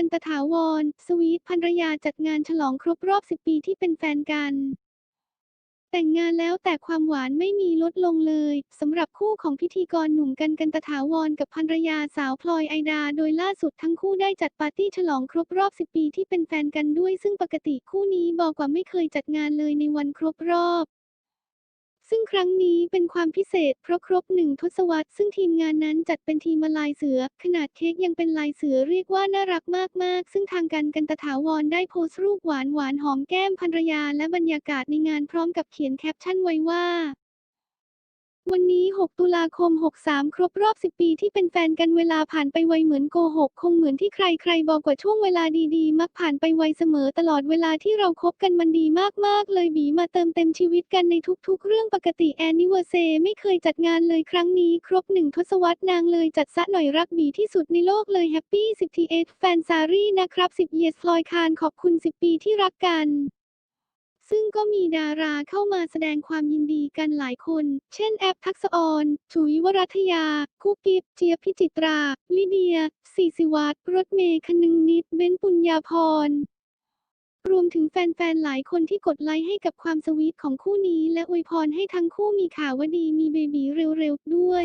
ันตถาวร สวีทภรรยาจัดงานฉลองครบรอบ 10 ปีที่เป็นแฟนกัน แต่งงานแล้วแต่ความหวานไม่มีลดลงเลยสำหรับคู่ของพิธีกรหนุ่มกันกันตถาวรกับภรรยาสาวพลอยไอดา โดยล่าสุดทั้งคู่ได้จัดปาร์ตี้ฉลองครบรอบ 10 ปีที่เป็นแฟนกันด้วย ซึ่งปกติคู่นี้บอกว่าไม่เคยจัดงานเลยในวันครบรอบ ซึ่งครั้งนี้เป็นความพิเศษเพราะครบหนึ่งทศวรรษซึ่งทีมงานนั้นจัดเป็นทีมลายเสือ ขนาดเค้กยังเป็นลายเสือเรียกว่าน่ารักมากๆ ซึ่งทางการกันตถาวรได้โพสต์รูปหวานหวานหอมแก้มภรรยาและบรรยากาศในงานพร้อมกับเขียนแคปชั่นไว้ว่า วันนี้ 6 ตุลาคม 63 ครบรอบ 10 ปีที่เป็นแฟนกันเวลาผ่านไปไวเหมือนโกหก คงเหมือนที่ใครๆ บอกว่าช่วงเวลาดีๆ มักผ่านไปไวเสมอตลอดเวลาที่เราคบกันมันดีมากๆ เลยบีมาเติมเต็มชีวิตกันในทุกๆ เรื่องปกติแอนนิเวอร์เซไม่เคยจัดงานเลยครั้งนี้ ครบหนึ่งทศวรรษนางเลยจัดซะหน่อยรักบีที่สุดในโลกเลยแฮปปี้10 t แฟนซารีนะครับ10 years พลอยคานขอบคุณ 10 ปีที่รักกัน ซึ่งก็มีดาราเข้ามาแสดงความยินดีกันหลายคน เช่นแอปทักษออนฉุยวรัตยา คู่กิฟเจียพิจิตรา ลิเดียสีสิวัตรรถเมย์คนึงนิด เบ้นปุญญาพรรวมถึงแฟนๆ หลายคนที่กดไลค์ให้กับความสวีทของคู่นี้ และอวยพรให้ทั้งคู่มีข่าวว่าดีมีเบบีเร็วๆ ด้วย